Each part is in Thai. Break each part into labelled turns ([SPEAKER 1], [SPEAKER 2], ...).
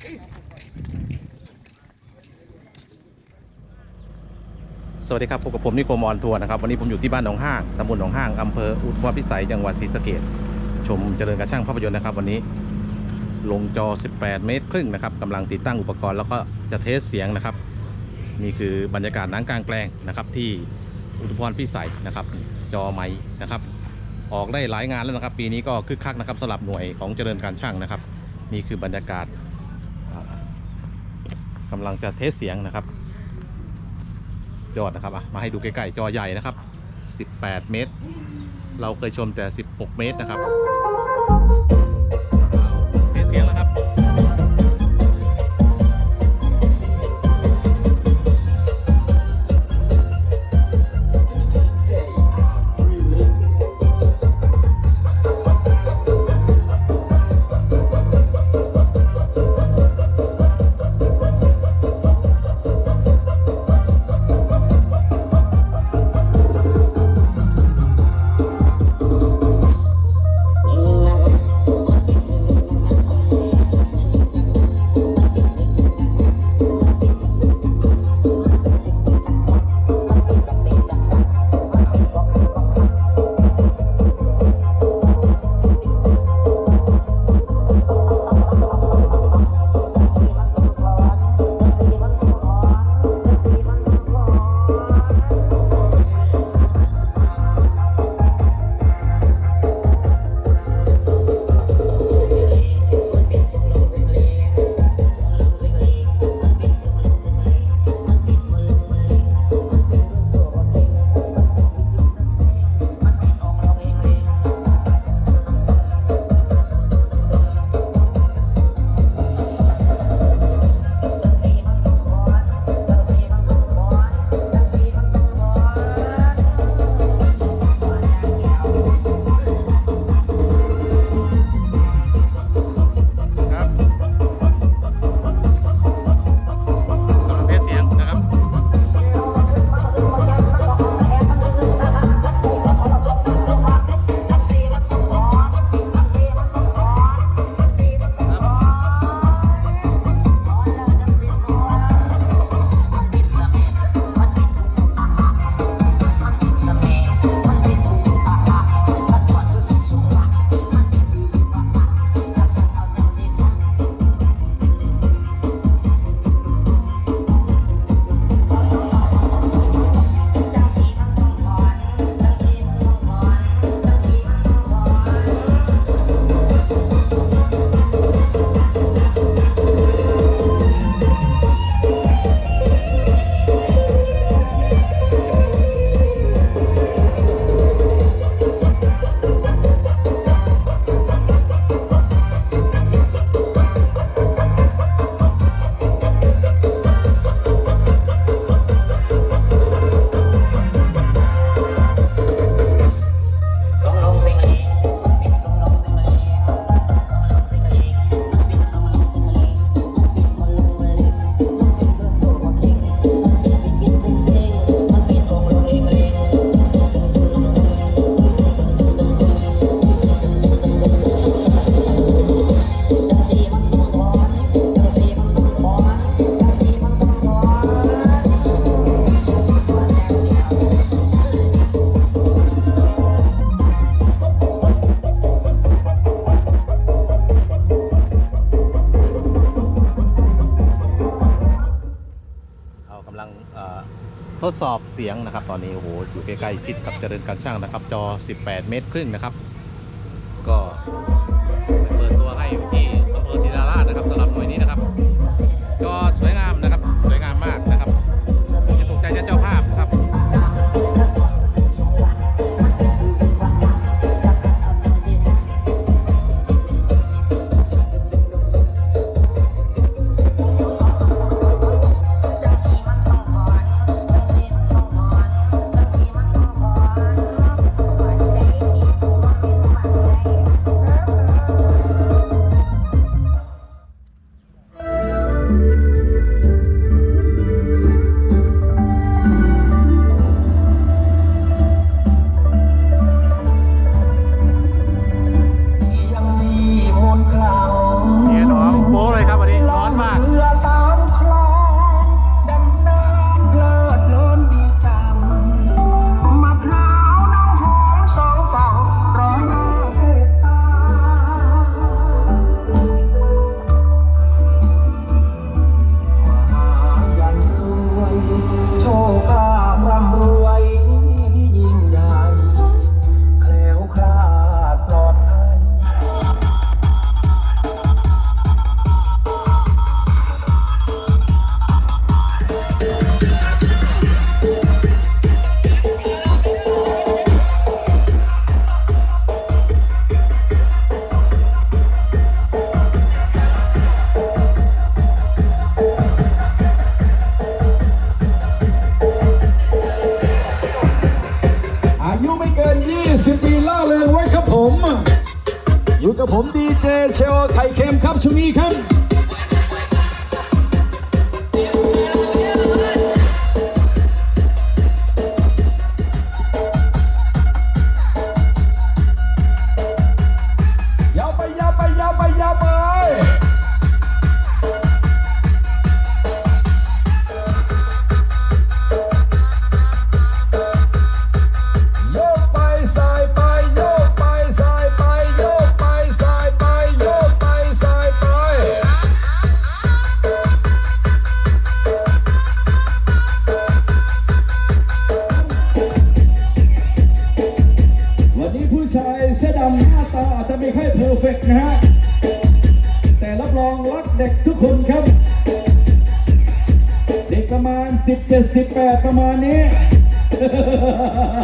[SPEAKER 1] สวัสดีครับพบกับผมนิโคมอนทัวร์นะครับวันนี้ผมอยู่ที่บ้านหนองห้างตำบลหนองห้างอำเภออุทุมพิสัยจังหวัดศรีสะเกษชมเจริญกระช่างภาพยนตร์นะครับ วันนี้ลงจอ 18 เมตรครึ่งนะครับกำลังติดตั้งอุปกรณ์แล้วก็จะเทสเสียงนะครับ นี่คือบรรยากาศหนังกลางแปลงนะครับ ที่อุทุมพรพิสัยนะครับ จอไม้นะครับ ออกได้หลายงานแล้วนะครับ ปีนี้ก็คึกคักนะครับสำหรับหน่วยของเจริญการช่างนะครับ นี่คือบรรยากาศ กำลังจะเทสเสียงนะครับสุดยอดนะครับอะมาให้ดูใกล้ๆจอใหญ่นะครับ 18 เมตร เราเคยชมแต่ 16 เมตรนะครับ ส
[SPEAKER 2] อ
[SPEAKER 1] บเสียงนะครับ ตอนนี้โอ้โหอยู่ใกล้ๆชิดกับเจริญการช่างนะครับ จอ 18 เมตรครึ่งนะครับ ยุไม่เกิน 20 ปีล่าเริงไว้ครับผม อยู่กับ
[SPEAKER 3] ผมดีเจเชลไข่เค็มครับชุมีครับ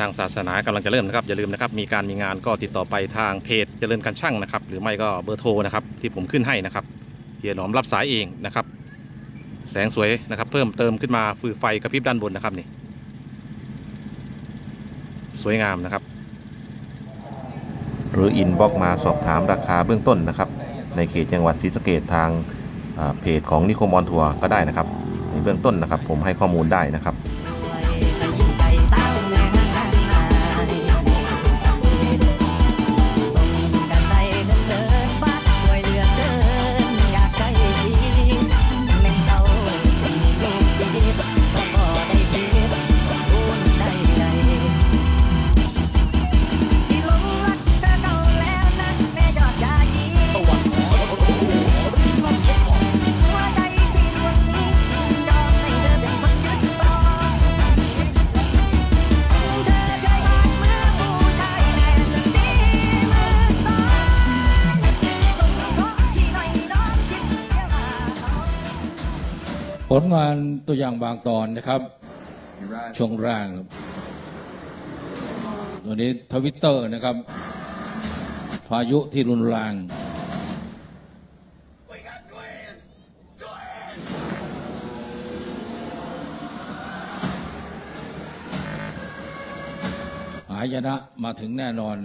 [SPEAKER 3] ทา
[SPEAKER 4] งศาสนากำลังจะเริ่มนะครับอย่าลืมนะครับมีการมีงานก็ติดต่อไปทางเพจเจริญการช่างนะครับ หรือไม่ก็เบอร์โทรนะครับที่ผมขึ้นให้นะครับเฮียหนอมรับสายเองนะครับ แสงสวยนะครับ เพิ่มเติมขึ้นมาฟือไฟกระพริบด้านบนนะครับนี่ สวยงามนะครับ หรืออินบ็อกมาสอบถามราคาเบื้องต้นนะครับ ในเขตจังหวัดศรีสะเกดทางเพจของนิคมออนทัวร์ก็ได้นะครับ ในเบื้องต้นนะครับ ผมให้ข้อมูลได้นะครับ
[SPEAKER 5] ผ
[SPEAKER 6] ลงานตัวอย่างบางตอนนะครับ ช่วงแรกนะครับตัวนี้ทวิตเตอร์นะครับ พายุที่รุนแรงหายนะมาถึงแน่นอน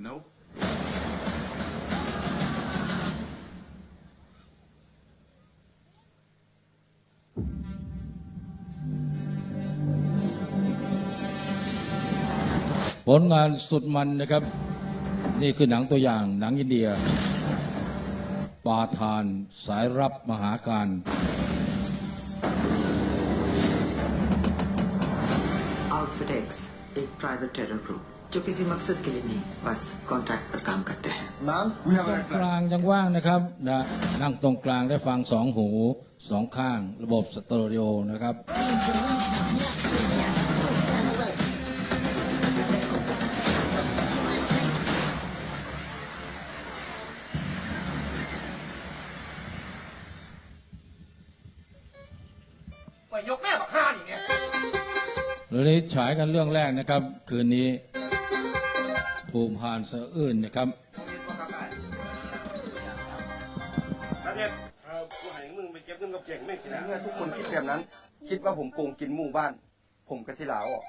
[SPEAKER 7] Nope.
[SPEAKER 6] ผลงานสุดมันนะครับ นี่คือหนังตัวอย่างหนังอินเดีย ปาทานสายรับมหาการ
[SPEAKER 8] อัลฟเด็กซ์ a private terror group जो किसी मकसद के लिए नहीं बस कॉन्ट्रैक्ट पर काम करते हैं
[SPEAKER 7] Ma'am, we have
[SPEAKER 6] ตร
[SPEAKER 7] an
[SPEAKER 6] งกลางยังว่างนะครับนะนั่งตรงกลางได้ฟังสองหูสองข้าง ระบบสเตอริโอนะครับ
[SPEAKER 7] ยกแม่บักห้านี่ไง
[SPEAKER 6] เรื่องนี้ฉายกันเรื่องแรกนะครับ คืนนี้ ภูมิพานสะอื้นนะครับ
[SPEAKER 9] นักเรียนเออกูให้มึงไปเก็บเงินกับเก่งไม่กี่นะ
[SPEAKER 10] เมื่อทุกคนคิดแบบนั้น คิดว่าผมโกงกินหมู่บ้าน ผมกระสิลาออก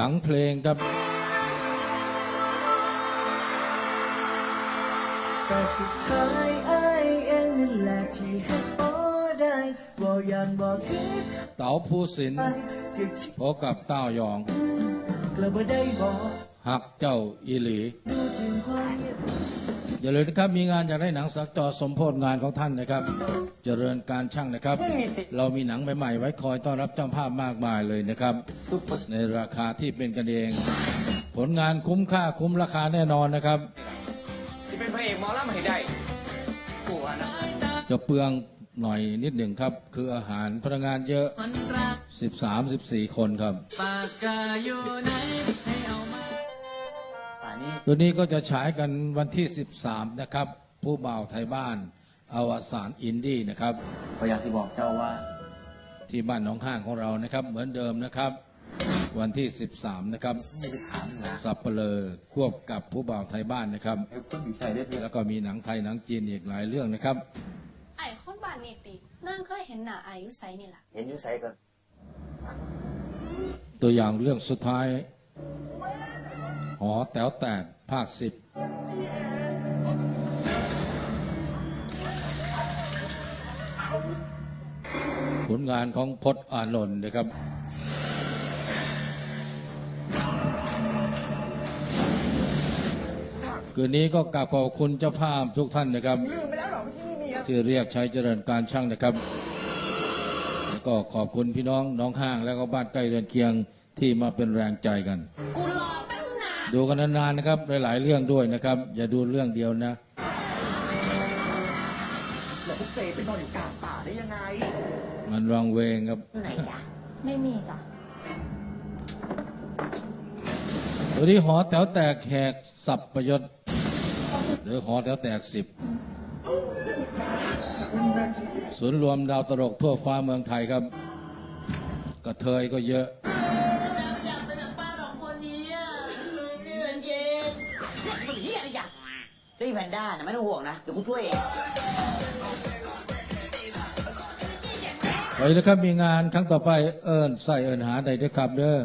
[SPEAKER 11] นังเพ
[SPEAKER 6] ลงครับ
[SPEAKER 12] แต่สุดท้ายไอ้ายเองนั่นแหละที่เฮ็ดบ่ได้บ่อยากบอกคือ
[SPEAKER 6] เต๋าภูสินทร์
[SPEAKER 12] ไปจะชิ
[SPEAKER 6] พบกับเต้ายอง
[SPEAKER 12] กลับบ่ได้บอก
[SPEAKER 6] หักเจ้าอีหลี
[SPEAKER 12] ดูถึงความเงียบ
[SPEAKER 6] อย่าลืมนะครับมีงานอยากได้หนังสักจอสมโพธงานของท่านนะครับ เจริญการช่างนะครับ เรามีหนังใหม่ๆไว้คอยต้อนรับเจ้าภาพมากมายเลยนะครับ ในราคาที่เป็นกันเอง ผลงานคุ้มค่าคุ้มราคาแน่นอนนะครับ
[SPEAKER 13] ที่เป็นพระเอกหมอลำให้ได้กูว่านะ
[SPEAKER 6] จะเปลืองหน่อยนิดหนึ่งครับ คืออาหารพนักงานเยอะ
[SPEAKER 12] มันรัก
[SPEAKER 6] 13-14 คนครับ
[SPEAKER 12] ปากกาอยู่ไหน
[SPEAKER 2] นนี้
[SPEAKER 6] ตัวนี้ก็จะฉายกันวันที่ 13 นะครับ ผู้บ่าวไทยบ้านอวสานอินดี้นะครับ
[SPEAKER 2] พออยากสิบอกเจ้าว่า
[SPEAKER 6] ที่บ้านหนองข้างของเรานะครับ เหมือนเดิมนะครับ วันที่ 13 นะครับ
[SPEAKER 2] ไม่ได้ถามนะ
[SPEAKER 6] สับเปลอควบกับผู้บ่าวไทยบ้านนะครับ
[SPEAKER 10] เอ้ยคนดีใจได้เพียง
[SPEAKER 6] แล้วก็มีหนังไทยหนังจีนอีกหลายเรื่องนะครับ
[SPEAKER 14] ไอ้คนบ้านนี่ตินั่นเคยเห็นหน้าไอ้อยุไสนี่ล่ะ
[SPEAKER 2] เห็นอยู่ไสก็
[SPEAKER 6] ตัวอย่างเรื่องสุดท้ายห อแต๋วแตกภาคสิบผลงานของพจน์อานนท์นะครับ คืนนี้ก็กราบขอบคุณเจ้าภาพทุกท่านนะครับ ที่เรียกใช้เจริญการช่างนะครับ แล้วก็ขอบคุณพี่น้องน้องห้าง แล้วก็บ้านใกล้เรือนเคียงที่มาเป็นแรงใจกัน
[SPEAKER 14] กูรอตั้งนาน
[SPEAKER 6] ดูกันนานๆนะครับ หลายๆเรื่องด้วยนะครับ อย่าดูเรื่องเดียวนะ
[SPEAKER 13] แล้วพวกเจไปนอนอยู่กลางป่าได้ยังไง
[SPEAKER 6] มันวังเวงครับ
[SPEAKER 2] ไหนจ้ะ
[SPEAKER 14] ไม่มีจ้ะ
[SPEAKER 6] วันนี้หอแถวแตกแขกสับประยศหรือหอแถวแตกสิบศูนย์รวมดาวตลกทั่วฟ้าเมืองไทยครับกระเทยก็เยอะ
[SPEAKER 12] เรื่
[SPEAKER 2] องแพนด้านะไม่ต้องห่วงนะ เดี๋ยวกูช่วยเอง
[SPEAKER 6] ไปนะครับมีงานครั้งต่อไปเอิญใส่เอิญหาใดด้วยครับเด้อ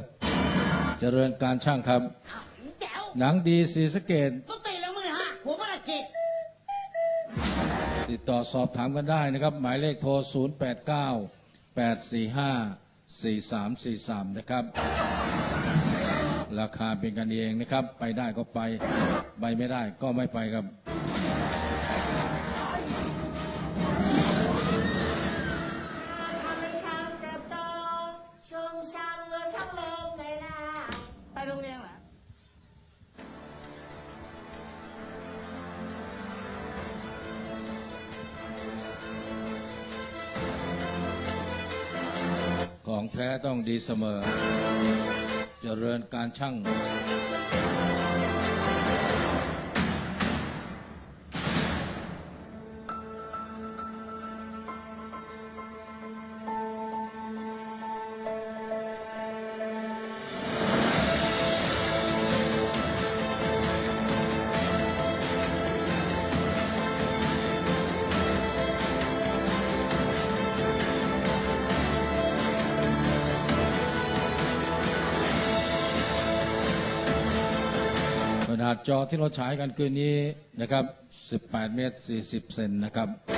[SPEAKER 6] เจริญการช่างครับ
[SPEAKER 2] แจ๋ว
[SPEAKER 6] หนังดีสีสะเกต
[SPEAKER 2] ต้องตีแล้วมึงฮะหัวมันกิจ
[SPEAKER 6] ติดต่อสอบถามกันได้นะครับ หมายเลขโทร 0 8 9 8 4 5 4 3 4 3 นะครับ ราคาเป็นกันเองนะครับ ไปได้ก็ไป ไปไม่ได้ก็ไม่ไปครับ
[SPEAKER 12] เส
[SPEAKER 6] มอ เจริญการช่าง นาดจอที่เราฉายกันคืนนี้นะครับ 18 เมตร 40 เซนนะครับ